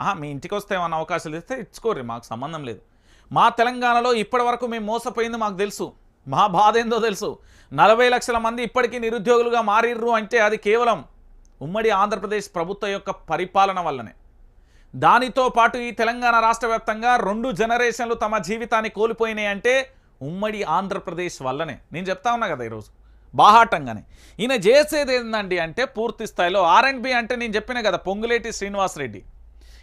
ఆహా మీ ఇంటికి వస్తే ఏమైనా అవకాశాలు ఇస్తే ఇచ్చుకోర్రి మాకు సంబంధం లేదు. మా తెలంగాణలో ఇప్పటి వరకు మేము మోసపోయింది మాకు తెలుసు. మా బాధ ఏందో తెలుసు. నలభై లక్షల మంది ఇప్పటికీ నిరుద్యోగులుగా మారిర్రు అంటే అది కేవలం ఉమ్మడి ఆంధ్రప్రదేశ్ ప్రభుత్వం యొక్క పరిపాలన వల్లనే. దానితో పాటు ఈ తెలంగాణ రాష్ట్ర వ్యాప్తంగా రెండు జనరేషన్లు తమ జీవితాన్ని కోల్పోయినాయి అంటే ఉమ్మడి ఆంధ్రప్రదేశ్ వల్లనే. నేను చెప్తా ఉన్నా కదా ఈరోజు. బాహాటంగానే. ఈయన చేసేది ఏంటండి అంటే పూర్తి స్థాయిలో ఆర్ అండ్ బి అంటే నేను చెప్పిన కదా పొంగులేటి శ్రీనివాసరెడ్డి.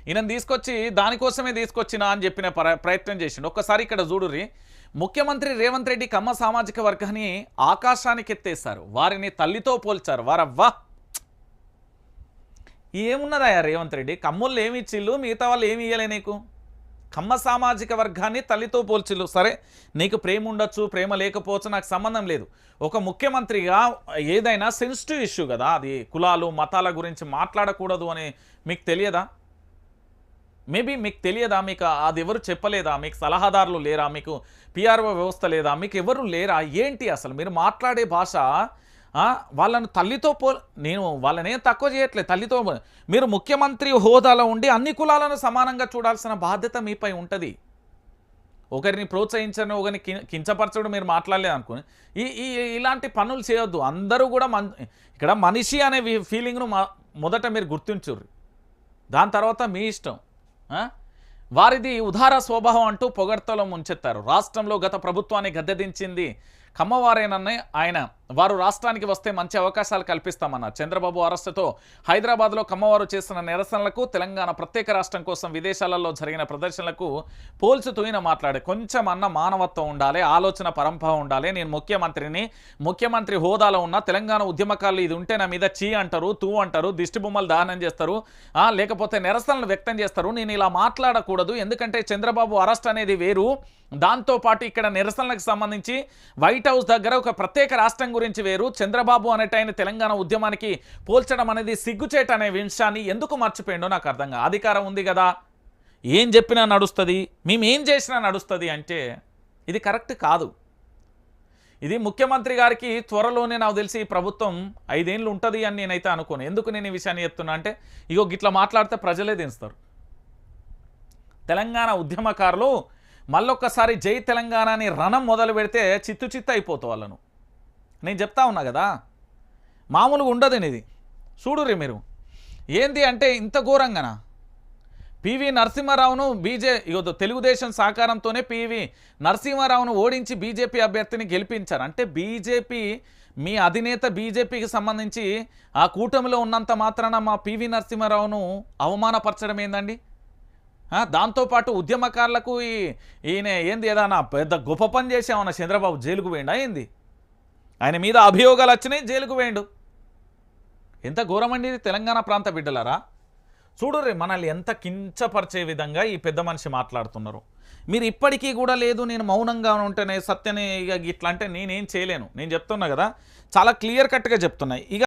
ఈయన తీసుకొచ్చి దానికోసమే తీసుకొచ్చిన అని చెప్పిన ప్ర- ప్రయత్నం చేసిండు. ఒక్కసారి ఇక్కడ చూడుర్రి. ముఖ్యమంత్రి రేవంత్ రెడ్డి కమ్మ సామాజిక వర్గాన్ని ఆకాశానికి ఎత్తేస్తారు వారిని తల్లితో పోల్చారు. వారవ్వా! ఏమున్నదయ్యా రేవంత్ రెడ్డి? కమ్ముళ్ళు ఏమి ఇచ్చిళ్ళు? మిగతా వాళ్ళు ఏమి ఇయ్యలే నీకు? కమ్మ సామాజిక వర్గాన్ని తల్లితో పోల్చిల్లు సరే నీకు ప్రేమ ఉండొచ్చు ప్రేమ లేకపోవచ్చు నాకు సంబంధం లేదు. ఒక ముఖ్యమంత్రిగా ఏదైనా సెన్సిటివ్ ఇష్యూ కదా. అది కులాలు మతాల గురించి మాట్లాడకూడదు అని మీకు తెలియదా? మేబీ మీకు తెలియదా మీకు అది ఎవరు చెప్పలేదా మీకు సలహాదారులు లేరా మీకు పిఆర్ఓ వ్యవస్థ లేదా మీకు ఎవరు లేరా ఏంటి అసలు? మీరు మాట్లాడే భాష వాళ్ళను తల్లితో పో నేను వాళ్ళనేం తక్కువ చేయట్లేదు తల్లితో పో- మీరు ముఖ్యమంత్రి హోదాలో ఉండి అన్ని కులాలను సమానంగా చూడాల్సిన బాధ్యత మీపై ఉంటుంది. ఒకరిని ప్రోత్సహించడం ఒకరిని కించపరచడం మీరు మాట్లాడలేదు అనుకుని. ఈ ఈ ఇలాంటి పనులు చేయొద్దు. అందరూ కూడా మన్ ఇక్కడ మనిషి అనే ఫీలింగ్ను మొదట మీరు గుర్తించుర్రు. దాని తర్వాత మీ ఇష్టం. వారిది ఉదార స్వభావం అంటూ పొగడ్తలో ముంచెత్తారు. రాష్ట్రంలో గత ప్రభుత్వాన్ని గద్దెదించింది కమ్మవారేనన్న ఆయన వారు రాష్ట్రానికి వస్తే మంచి అవకాశాలు కల్పిస్తామన్న చంద్రబాబు అరెస్టుతో హైదరాబాద్లో కమ్మవారు చేస్తున్న నిరసనలకు తెలంగాణ ప్రత్యేక రాష్ట్రం కోసం విదేశాలలో జరిగిన ప్రదర్శనలకు పోల్చు తూయిన మాట్లాడే కొంచెం అన్న మానవత్వం ఉండాలి ఆలోచన పరంపర ఉండాలి. నేను ముఖ్యమంత్రిని ముఖ్యమంత్రి హోదాలో ఉన్న తెలంగాణ ఉద్యమకారులు ఇది ఉంటే నా మీద చీ అంటారు తూ అంటారు దిష్టి బొమ్మలు దానం చేస్తారు లేకపోతే నిరసనలు వ్యక్తం చేస్తారు. నేను ఇలా మాట్లాడకూడదు ఎందుకంటే చంద్రబాబు అరెస్ట్ అనేది వేరు. దాంతోపాటు ఇక్కడ నిరసనలకు సంబంధించి వైట్ హౌస్ దగ్గర ఒక ప్రత్యేక రాష్ట్రం గురించి వేరు. చంద్రబాబు అనేటైన తెలంగాణ ఉద్యమానికి పోల్చడం అనేది సిగ్గుచేట అనే విషయాన్ని ఎందుకు మర్చిపోయిండో నాకు అర్థం కాదు. అధికారం ఉంది కదా. ఏం చెప్పినా నడుస్తుంది. మేము ఏం చేసినా నడుస్తుంది అంటే ఇది కరెక్ట్ కాదు. ఇది ముఖ్యమంత్రి గారికి త్వరలోనే నాకు తెలిసి ప్రభుత్వం ఐదేళ్ళు ఉంటుంది అని నేనైతే అనుకోను. ఎందుకు నేను ఈ విషయాన్ని చెప్తున్నా అంటే ఇగో గిట్లా మాట్లాడితే ప్రజలే దించుతారు. తెలంగాణ ఉద్యమకారులు మళ్ళొక్కసారి జై తెలంగాణ అని రణం మొదలు పెడితే చిత్తు చిత్త అయిపోతావు వాళ్ళను. నేను చెప్తా ఉన్నా కదా? మామూలుగా ఉండదని ఇది చూడుర్రి మీరు. ఏంది అంటే ఇంత ఘోరంగానా? పివి నరసింహారావును బీజే ఇగో తెలుగుదేశం సహకారంతోనే పివి నరసింహారావును ఓడించి బీజేపీ అభ్యర్థిని గెలిపించారు. అంటే బీజేపీ మీ అధినేత బీజేపీకి సంబంధించి ఆ కూటమిలో ఉన్నంత మాత్రాన మా పివి నరసింహారావును అవమానపరచడం ఏందండి? దాంతోపాటు ఉద్యమకారులకు ఈ ఈయన ఏంది ఏదన్నా పెద్ద గొప్ప పని చేసామన్న చంద్రబాబు జైలుకు పోయిండా ఏంది? ఆయన మీద అభియోగాలు వచ్చినాయి జైలుకు వేయండు ఎంత ఘోరమండి తెలంగాణ ప్రాంత బిడ్డలారా? చూడుర్రి మనల్ని ఎంత కించపరిచే విధంగా ఈ పెద్ద మనిషి మాట్లాడుతున్నారు. మీరు ఇప్పటికీ కూడా లేదు నేను మౌనంగా ఉంటేనే సత్యనే ఇక ఇట్లా అంటే నేనేం చేయలేను. నేను చెప్తున్నా కదా చాలా క్లియర్ కట్గా చెప్తున్నాయి ఇక